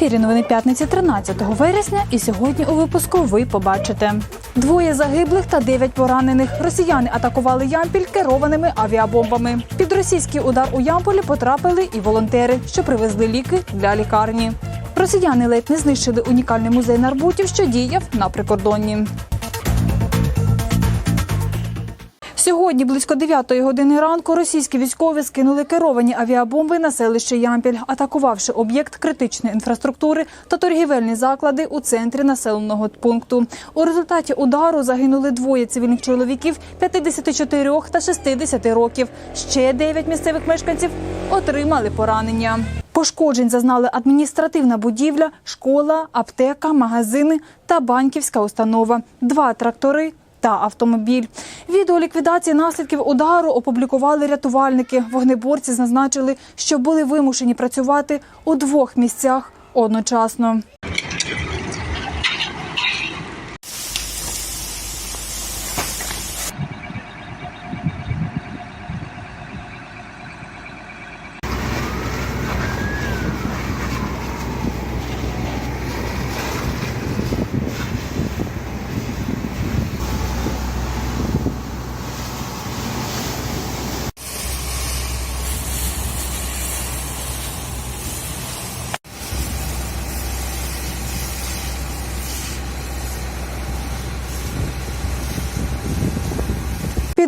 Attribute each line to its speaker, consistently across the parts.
Speaker 1: ефірі новини п'ятниці 13 вересня. І сьогодні у випуску ви побачите двоє загиблих та дев'ять поранених. Росіяни атакували Ямпіль керованими авіабомбами. Під російський удар у Ямполі потрапили і волонтери, що привезли ліки для лікарні. Росіяни ледь не знищили унікальний музей нарбутів, що діяв на прикордонні. Сьогодні близько 9 години ранку російські військові скинули керовані авіабомби на селище Ямпіль, атакувавши об'єкт критичної інфраструктури та торгівельні заклади у центрі населеного пункту. У результаті удару загинули двоє цивільних чоловіків 54 та 60 років. Ще 9 місцевих мешканців отримали поранення. Пошкоджень зазнали адміністративна будівля, школа, аптека, магазини та банківська установа, два трактори та автомобіль. Відео ліквідації наслідків удару опублікували рятувальники. Вогнеборці зазначили, що були вимушені працювати у двох місцях одночасно.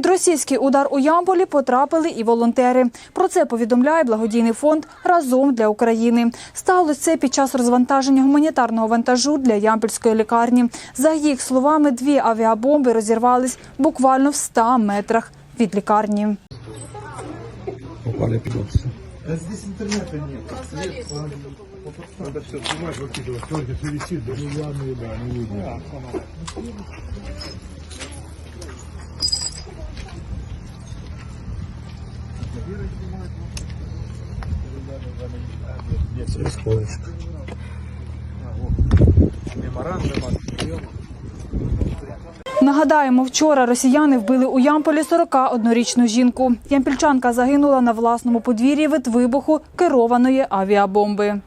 Speaker 1: Під російський удар у Ямполі потрапили і волонтери. Про це повідомляє благодійний фонд Разом для України. Сталося це під час розвантаження гуманітарного вантажу для Ямпільської лікарні. За їх словами, дві авіабомби розірвались буквально в 100 метрах від лікарні.
Speaker 2: Попали пилотцы.
Speaker 3: А здесь интернета нет. Свет, Надо все снимать, выкидывать. Только все висит, деревянные, да, не видно.
Speaker 1: Нагадаємо, вчора росіяни вбили у Ямполі 41-річну жінку. Ямпільчанка загинула на власному подвір'ї від вибуху керованої авіабомби.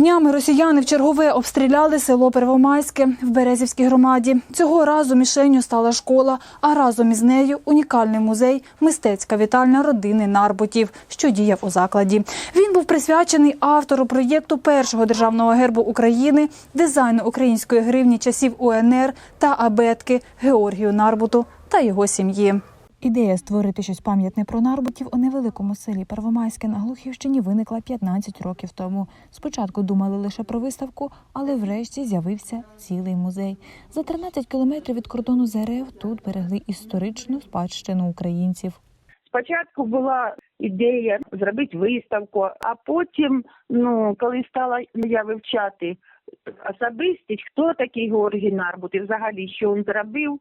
Speaker 1: Днями росіяни в чергове обстріляли село Первомайське в Березівській громаді. Цього разу мішенню стала школа, а разом із нею унікальний музей мистецька вітальня родини Нарбутів, що діяв у закладі. Він був присвячений автору проєкту першого державного гербу України, дизайну української гривні часів УНР та абетки Георгію Нарбуту та його сім'ї. Ідея створити щось пам'ятне про нарбутів у невеликому селі Первомайське на Глухівщині виникла 15 років тому. Спочатку думали лише про виставку, але врешті з'явився цілий музей. За 13 кілометрів від кордону з РФ тут берегли історичну спадщину українців.
Speaker 4: Спочатку була ідея зробити виставку, а потім, ну коли стала я вивчати особистість, хто такий Георгій Нарбут і взагалі що він зробив,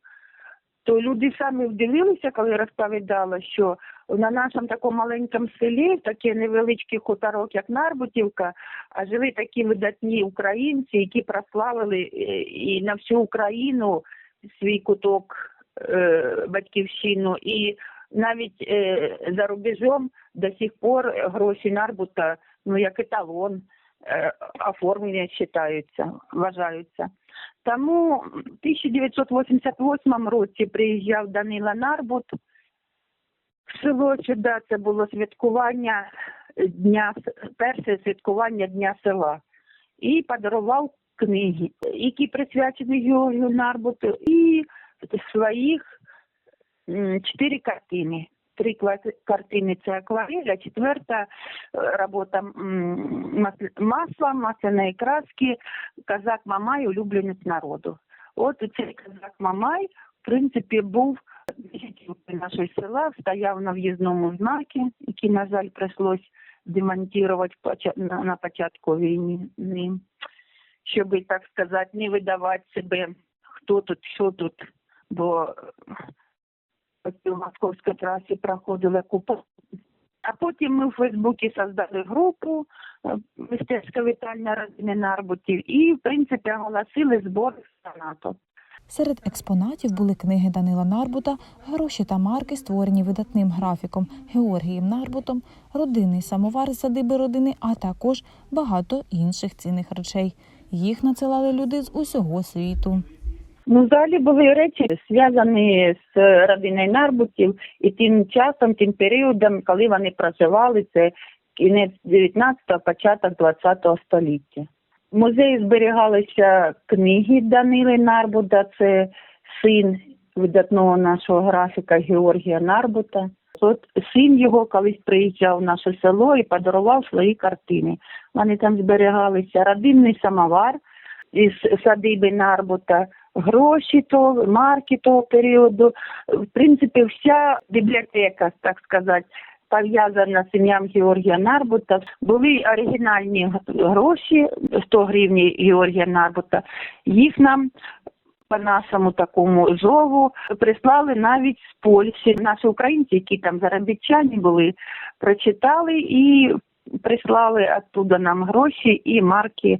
Speaker 4: то люди самі вдивилися, коли розповідала, що на нашому такому маленькому селі, таке невеличкий хуторок, як Нарбутівка, а жили такі видатні українці, які прославили е, і на всю Україну свій куток е, батьківщину. І навіть е, за рубежом до сих пор гроші Нарбута, ну як еталон е, оформлення вважаються, вважаються. Тому в 1988 році приїжджав Данила Нарбут в село сюди. Це було святкування дня, перше святкування Дня села. І подарував книги, які присвячені Георгію Нарбуту, і своїх чотири картини. Три картини. Це акварель, а четверта е, робота масла, масляної краски, казак Мамай, улюбленець народу. От цей казак Мамай, в принципі, був нашого села, стояв на в'їзному знакі, який, на жаль, прийшлось демонтувати на початку війни, щоб, так сказати, не видавати себе, хто тут, що тут, бо по московській трасі проходила купа. А потім ми в Фейсбуці создали групу е, мистецька вітальня родини Нарбутів і, в принципі, оголосили збор в НАТО.
Speaker 1: Серед експонатів були книги Данила Нарбута, гроші та марки, створені видатним графіком Георгієм Нарбутом, родинний самовар з садиби родини, а також багато інших цінних речей. Їх надсилали люди з усього світу.
Speaker 4: Ну, взагалі були речі зв'язані з родиною Нарбутів і тим часом, тим періодом, коли вони проживали, це кінець 19-го, початок 20-го століття. В музеї зберігалися книги Данили Нарбута, це син видатного нашого графіка Георгія Нарбута. От син його колись приїжджав в наше село і подарував свої картини. Вони там зберігалися родинний самовар із садиби Нарбута, гроші того, марки того періоду. В принципі, вся бібліотека, так сказати, пов'язана з ім'ям Георгія Нарбута. Були оригінальні гроші 100 гривень Георгія Нарбута. Їх нам по нашому такому зову прислали навіть з Польщі. Наші українці, які там заробітчані були, прочитали і прислали оттуда нам гроші і марки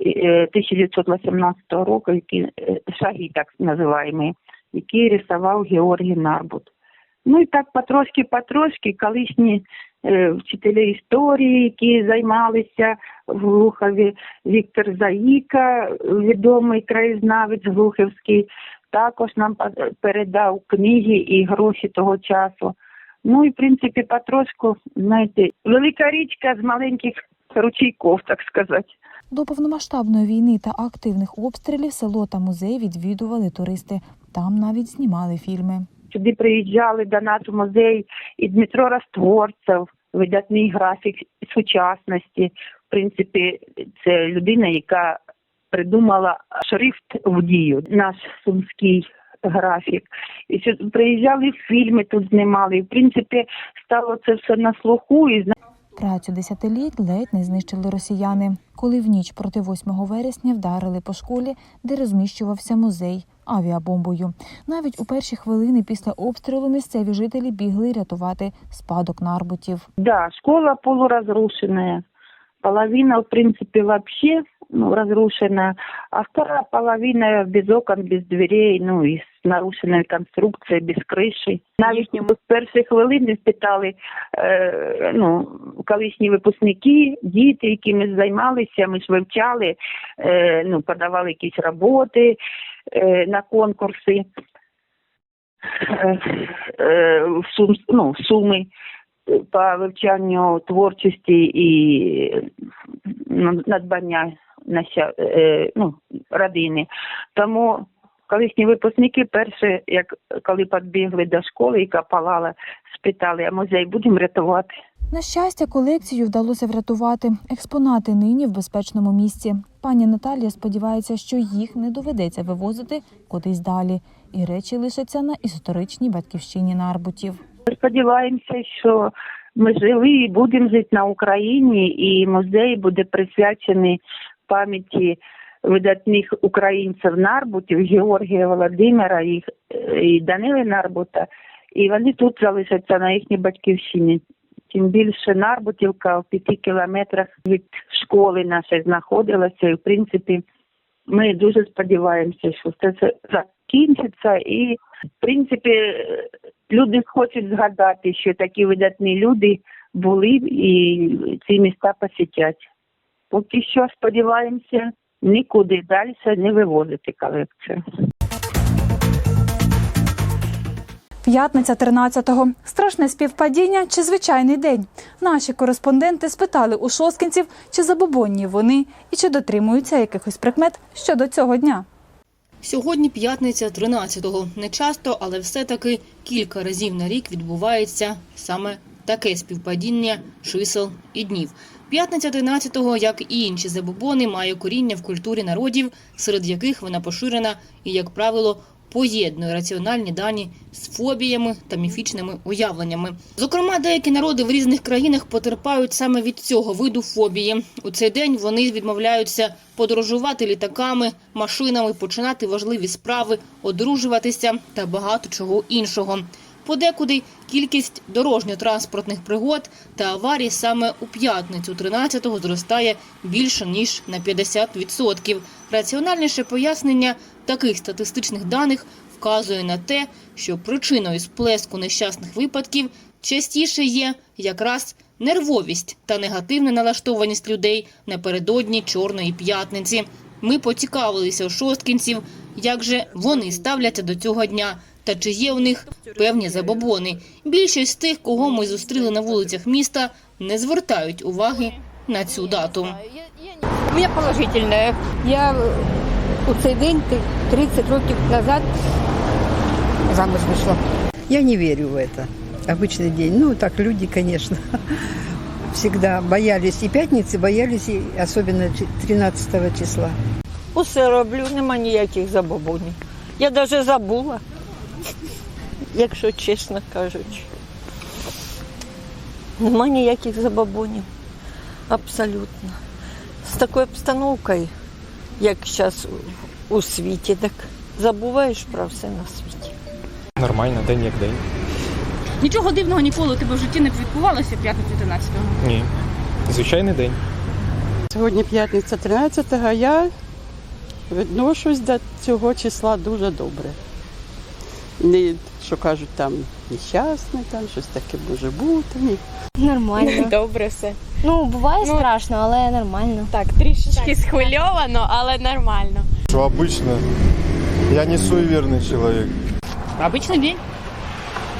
Speaker 4: 1918 року, які е, шаги так називаємо, які рисував Георгій Нарбут. Ну і так потрошки-потрошки колишні е, вчителі історії, які займалися в Глухові, Віктор Заїка, відомий краєзнавець Глухівський, також нам передав книги і гроші того часу. Ну і в принципі потрошку, знаєте, велика річка з маленьких ручейков, так сказати.
Speaker 1: До повномасштабної війни та активних обстрілів село та музей відвідували туристи. Там навіть знімали фільми.
Speaker 4: Сюди приїжджали до нас в музей і Дмитро Растворцев, видатний графік сучасності. В принципі, це людина, яка придумала шрифт в дію, наш сумський графік. І сю- приїжджали фільми тут знімали. І, в принципі, стало це все на слуху. І
Speaker 1: Працю десятиліть ледь не знищили росіяни, коли в ніч проти 8 вересня вдарили по школі, де розміщувався музей авіабомбою. Навіть у перші хвилини після обстрілу місцеві жителі бігли рятувати спадок нарбутів.
Speaker 4: Да, школа полуразрушенная. Половина, в принципе, вообще ну, разрушена, а вторая половина без окон, без дверей, ну і з нарушеною конструкцією, без криші. Навіть з перших хвилин спитали е, ну, колишні випускники, діти, які ми займалися, ми ж вивчали, е, ну, подавали якісь роботи е, на конкурси. Е, е, в Сум, ну, Суми по вивчанню творчості і ну, надбання е, ну, родини. Тому колишні випускники перше, як коли підбігли до школи, яка палала, спитали, а музей будемо рятувати.
Speaker 1: На щастя, колекцію вдалося врятувати. Експонати нині в безпечному місці. Пані Наталія сподівається, що їх не доведеться вивозити кудись далі, і речі лишаться на історичній батьківщині нарбутів.
Speaker 4: Сподіваємося, що ми жили і будемо жити на Україні, і музей буде присвячений пам'яті видатних українців Нарбутів, Георгія Володимира і, і Данили Нарбута. І вони тут залишаться на їхній батьківщині. Тим більше Нарбутівка в п'яти кілометрах від школи нашої знаходилася. І, в принципі, ми дуже сподіваємося, що все це закінчиться. І, в принципі, люди хочуть згадати, що такі видатні люди були і ці міста посітять. Поки що сподіваємося нікуди далі не вивозити колекцію.
Speaker 1: П'ятниця 13-го. Страшне співпадіння чи звичайний день. Наші кореспонденти спитали у шоскінців, чи забобонні вони і чи дотримуються якихось прикмет щодо цього дня.
Speaker 5: Сьогодні п'ятниця 13-го. Не часто, але все-таки кілька разів на рік відбувається саме таке співпадіння чисел і днів. П'ятниця 13-го, як і інші забобони, має коріння в культурі народів, серед яких вона поширена і, як правило, поєднує раціональні дані з фобіями та міфічними уявленнями. Зокрема, деякі народи в різних країнах потерпають саме від цього виду фобії. У цей день вони відмовляються подорожувати літаками, машинами, починати важливі справи, одружуватися та багато чого іншого. Подекуди кількість дорожньо-транспортних пригод та аварій саме у п'ятницю 13-го зростає більше ніж на 50%. Раціональніше пояснення таких статистичних даних вказує на те, що причиною сплеску нещасних випадків частіше є якраз нервовість та негативна налаштованість людей напередодні Чорної п'ятниці. Ми поцікавилися у шосткінців, як же вони ставляться до цього дня та чи є у них певні забобони. Більшість з тих, кого ми зустріли на вулицях міста, не звертають уваги на цю дату.
Speaker 6: У мене положительне. Я у цей день 30 років назад замуж вийшла.
Speaker 7: Я не верю в это. Обычный день. Ну, так люди, конечно, всегда боялись и пятницы, боялись и особенно 13 числа.
Speaker 8: Усе роблю, нема ніяких забобонів. Я навіть забула, якщо чесно кажучи. Нема ніяких забобонів. Абсолютно. З такою обстановкою, як зараз у світі, так забуваєш про все на світі.
Speaker 9: Нормально, день як день.
Speaker 5: Нічого дивного ніколи у тебе в житті не відбувалося п'ятницю 13-го?
Speaker 9: Ні. Звичайний день.
Speaker 10: Сьогодні п'ятниця 13-го, я відношусь до цього числа дуже добре. Не, що кажуть, там нещасний, там щось таке може бути. Ні.
Speaker 11: Нормально.
Speaker 6: Добре все.
Speaker 11: Ну, буває страшно, але нормально.
Speaker 6: Так, трішечки схвильовано, але нормально.
Speaker 3: Что обычно. Я не суеверный человек.
Speaker 5: Обичний день.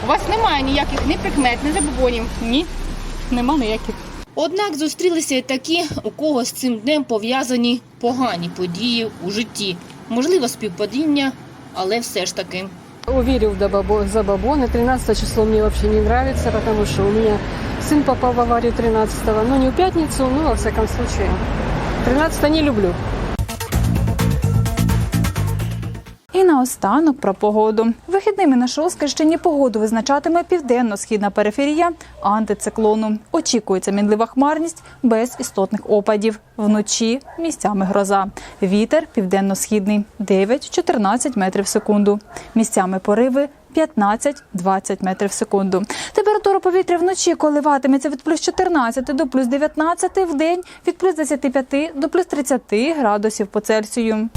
Speaker 5: У вас немає ніяких ні прикмет, ні забобонів. Ні, нема ніяких. Однак зустрілися і такі, у кого з цим днем пов'язані погані події у житті. Можливо, співпадіння, але все ж таки.
Speaker 6: Уверил за бабо- забабоны. 13 число мне вообще не нравится, потому что у меня сын попал в аварию 13-го. Ну, не в пятницу, но во всяком случае. 13 не люблю.
Speaker 1: І наостанок про погоду. Вихідними на Шосткинщині погоду визначатиме південно-східна периферія антициклону. Очікується мінлива хмарність без істотних опадів. Вночі місцями гроза. Вітер південно-східний 9-14 метрів в секунду. Місцями пориви 15-20 метрів в секунду. Температура повітря вночі коливатиметься від плюс 14 до плюс 19, в день від плюс 25 до плюс 30 градусів по Цельсію.